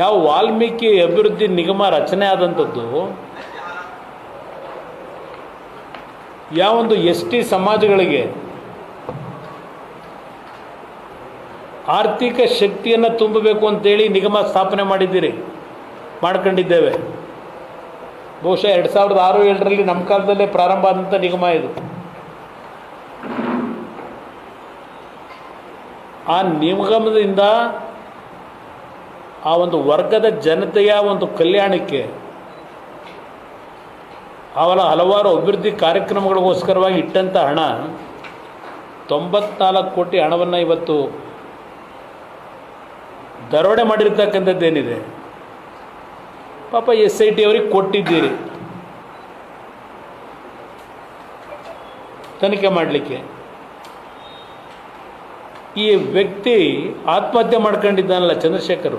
ಯಾವ ವಾಲ್ಮೀಕಿ ಅಭಿವೃದ್ಧಿ ನಿಗಮ ರಚನೆ ಆದಂಥದ್ದು? ಯಾವೊಂದು ಎಸ್ ಟಿ ಸಮಾಜಗಳಿಗೆ ಆರ್ಥಿಕ ಶಕ್ತಿಯನ್ನು ತುಂಬಬೇಕು ಅಂತೇಳಿ ನಿಗಮ ಸ್ಥಾಪನೆ ಮಾಡಿದ್ದೀರಿ, ಮಾಡ್ಕೊಂಡಿದ್ದೇವೆ. ಬಹುಶಃ ಎರಡು ಸಾವಿರದ ಆರು ಏಳರಲ್ಲಿ ನಮ್ಮ ಕಾಲದಲ್ಲೇ ಪ್ರಾರಂಭ ಆದಂಥ ನಿಗಮ ಇದು. ಆ ನಿಗಮದಿಂದ ಆ ಒಂದು ವರ್ಗದ ಜನತೆಯ ಒಂದು ಕಲ್ಯಾಣಕ್ಕೆ ಅವರ ಹಲವಾರು ಅಭಿವೃದ್ಧಿ ಕಾರ್ಯಕ್ರಮಗಳಿಗೋಸ್ಕರವಾಗಿ ಇಟ್ಟಂಥ ಹಣ, ತೊಂಬತ್ನಾಲ್ಕು ಕೋಟಿ ಹಣವನ್ನು ಇವತ್ತು ದರೋಡೆ ಮಾಡಿರ್ತಕ್ಕಂಥದ್ದೇನಿದೆ. ಪಾಪ ಎಸ್ ಐ ಟಿ ಅವರಿಗೆ ಕೊಟ್ಟಿದ್ದೀರಿ. ತನಿಖೆ ಮಾಡಲಿಕ್ಕೆ. ಈ ವ್ಯಕ್ತಿ ಆತ್ಮಹತ್ಯೆ ಮಾಡ್ಕೊಂಡಿದ್ದಾನಲ್ಲ ಚಂದ್ರಶೇಖರ್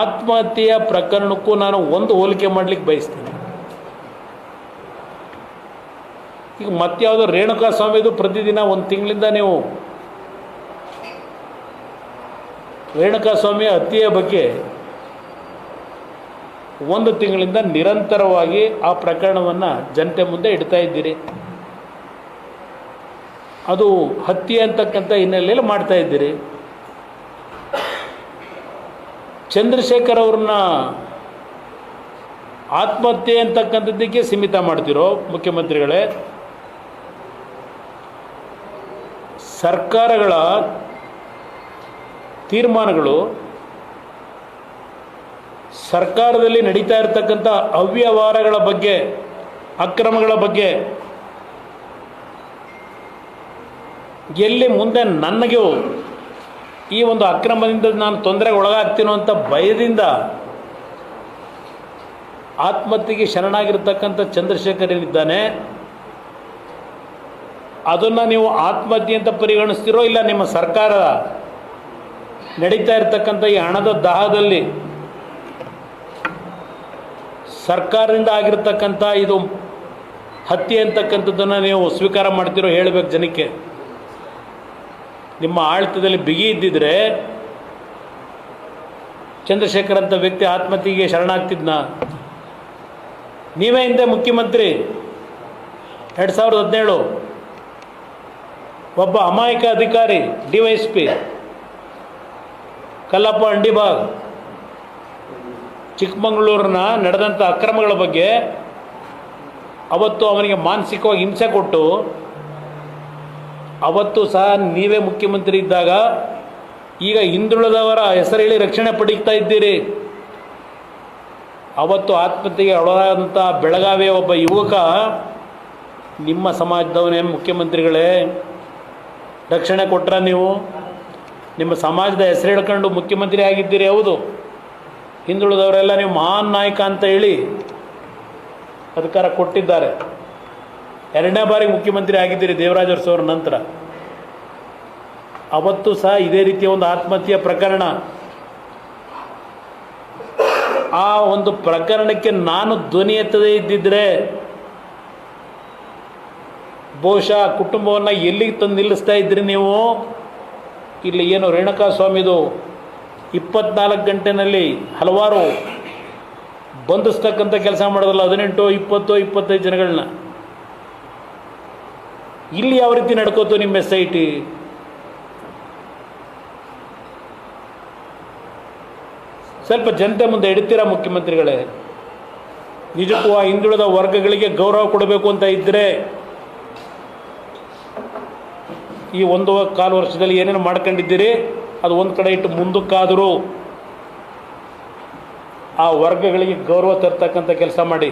ಆತ್ಮಹತ್ಯೆಯ ಪ್ರಕರಣಕ್ಕೂ ನಾನು ಒಂದು ಹೋಲಿಕೆ ಮಾಡಲಿಕ್ಕೆ ಬಯಸ್ತೀನಿ. ಈಗ ಮತ್ತಾವುದೋ ರೇಣುಕಾ ಸ್ವಾಮಿದು ಪ್ರತಿದಿನ ಒಂದು ತಿಂಗಳಿಂದ ನೀವು ರೇಣುಕಾ ಸ್ವಾಮಿಯ ಹತ್ಯೆಯ ಬಗ್ಗೆ ಒಂದು ತಿಂಗಳಿಂದ ನಿರಂತರವಾಗಿ ಆ ಪ್ರಕರಣವನ್ನು ಜನತೆ ಮುಂದೆ ಇಡ್ತಾ ಇದ್ದೀರಿ. ಅದು ಹತ್ಯೆ ಅಂತಕ್ಕಂಥ ಹಿನ್ನೆಲೆಯಲ್ಲಿ ಮಾಡ್ತಾ ಇದ್ದೀರಿ. ಚಂದ್ರಶೇಖರ್ ಅವ್ರನ್ನ ಆತ್ಮಹತ್ಯೆ ಅಂತಕ್ಕಂಥದ್ದಕ್ಕೆ ಸೀಮಿತ ಮಾಡ್ತಿರೋ ಮುಖ್ಯಮಂತ್ರಿಗಳೇ, ಸರ್ಕಾರಗಳ ತೀರ್ಮಾನಗಳು ಸರ್ಕಾರದಲ್ಲಿ ನಡೀತಾ ಇರತಕ್ಕಂಥ ಅವ್ಯವಹಾರಗಳ ಬಗ್ಗೆ, ಅಕ್ರಮಗಳ ಬಗ್ಗೆ ಎಲ್ಲಿ ಮುಂದೆ ನನಗೂ ಈ ಒಂದು ಅಕ್ರಮದಿಂದ ನಾನು ತೊಂದರೆಗೆ ಒಳಗಾಗ್ತೀನೋ ಅಂತ ಭಯದಿಂದ ಆತ್ಮಹತ್ಯೆಗೆ ಶರಣಾಗಿರ್ತಕ್ಕಂಥ ಚಂದ್ರಶೇಖರ್ ಏನಿದ್ದಾನೆ ಅದನ್ನು ನೀವು ಆತ್ಮಹತ್ಯೆ ಅಂತ ಪರಿಗಣಿಸ್ತಿರೋ ಇಲ್ಲ ನಿಮ್ಮ ಸರ್ಕಾರ ನಡೀತಾ ಇರತಕ್ಕಂಥ ಈ ಹಣದ ದಾಹದಲ್ಲಿ ಸರ್ಕಾರದಿಂದ ಆಗಿರ್ತಕ್ಕಂಥ ಇದು ಹತ್ಯೆ ಅಂತಕ್ಕಂಥದ್ದನ್ನು ನೀವು ಸ್ವೀಕಾರ ಮಾಡ್ತಿರೋ ಹೇಳಬೇಕು ಜನಕ್ಕೆ. ನಿಮ್ಮ ಆಳ್ತದಲ್ಲಿ ಬಿಗಿ ಇದ್ದಿದ್ರೆ ಚಂದ್ರಶೇಖರ್ ಅಂತ ವ್ಯಕ್ತಿ ಆತ್ಮಹತ್ಯೆಗೆ ಶರಣಾಗ್ತಿದ್ನ? ನೀವೇ ಹಿಂದೆ ಮುಖ್ಯಮಂತ್ರಿ. ಎರಡು ಸಾವಿರದ ಹದಿನೇಳು. ಒಬ್ಬ ಅಮಾಯಕ ಅಧಿಕಾರಿ, D Y S P. Kallappa Andibag ಚಿಕ್ಕಮಗಳೂರಿನ ನಡೆದಂಥ ಅಕ್ರಮಗಳ ಬಗ್ಗೆ ಅವತ್ತು ಅವನಿಗೆ ಮಾನಸಿಕವಾಗಿ ಹಿಂಸೆ ಕೊಟ್ಟು ಅವತ್ತು ಸಹ ನೀವೇ ಮುಖ್ಯಮಂತ್ರಿ ಇದ್ದಾಗ ಈಗ ಹಿಂದುಳಿದವರ ಹೆಸರು ಹೇಳಿ ರಕ್ಷಣೆ ಪಡೀತಾ ಇದ್ದೀರಿ. ಅವತ್ತು ಆತ್ಮಹತ್ಯೆಗೆ ಒಳಗಾದಂಥ ಬೆಳಗಾವಿಯ ಒಬ್ಬ ಯುವಕ ನಿಮ್ಮ ಸಮಾಜದವನೇ, ಮುಖ್ಯಮಂತ್ರಿಗಳೇ, ರಕ್ಷಣೆ ಕೊಟ್ರ ನೀವು? ನಿಮ್ಮ ಸಮಾಜದ ಹೆಸರು ಹೇಳ್ಕೊಂಡು ಮುಖ್ಯಮಂತ್ರಿ ಆಗಿದ್ದೀರಿ ಹೌದು. ಹಿಂದುಳಿದವರೆಲ್ಲ ನೀವು ಮಹಾನ್ ನಾಯಕ ಅಂತ ಹೇಳಿ ಅಧಿಕಾರ ಕೊಟ್ಟಿದ್ದಾರೆ. ಎರಡನೇ ಬಾರಿ ಮುಖ್ಯಮಂತ್ರಿ ಆಗಿದ್ದೀರಿ ದೇವರಾಜ ಅರಸವ್ರ ನಂತರ. ಅವತ್ತು ಸಹ ಇದೇ ರೀತಿಯ ಒಂದು ಆತ್ಮಹತ್ಯೆ ಪ್ರಕರಣ. ಆ ಒಂದು ಪ್ರಕರಣಕ್ಕೆ ನಾನು ಧ್ವನಿ ಎತ್ತದೇ ಇದ್ದಿದ್ರೆ ಬಹುಶಃ ಕುಟುಂಬವನ್ನು ಎಲ್ಲಿಗೆ ತಂದು ನಿಲ್ಲಿಸ್ತಾ ಇದ್ರಿ ನೀವು? ಇಲ್ಲಿ ಏನು ರೇಣುಕಾ ಸ್ವಾಮಿದು ಇಪ್ಪತ್ನಾಲ್ಕು ಗಂಟೆನಲ್ಲಿ ಹಲವಾರು ಬಂಧಿಸ್ತಕ್ಕಂಥ ಕೆಲಸ ಮಾಡೋದಲ್ಲ ಹದಿನೆಂಟು, ಇಪ್ಪತ್ತು, ಇಪ್ಪತ್ತೈದು ಜನಗಳನ್ನ. ಇಲ್ಲಿ ಯಾವ ರೀತಿ ನಡ್ಕೋತು ನಿಮ್ಮ ಎಸ್ ಐ ಟಿ ಸ್ವಲ್ಪ ಜನತೆ ಮುಂದೆ ಇಡ್ತೀರಾ ಮುಖ್ಯಮಂತ್ರಿಗಳೇ? ನಿಜಕ್ಕೂ ಆ ಹಿಂದುಳಿದ ವರ್ಗಗಳಿಗೆ ಗೌರವ ಕೊಡಬೇಕು ಅಂತ ಇದ್ದರೆ ಈ ಒಂದು ಕಾಲು ವರ್ಷದಲ್ಲಿ ಏನೇನು ಮಾಡ್ಕೊಂಡಿದ್ದೀರಿ, ಅದು ಒಂದು ಕಡೆ ಇಟ್ಟು ಮುಂದಕ್ಕಾದರೂ ಆ ವರ್ಗಗಳಿಗೆ ಗೌರವ ತರ್ತಕ್ಕಂಥ ಕೆಲಸ ಮಾಡಿ.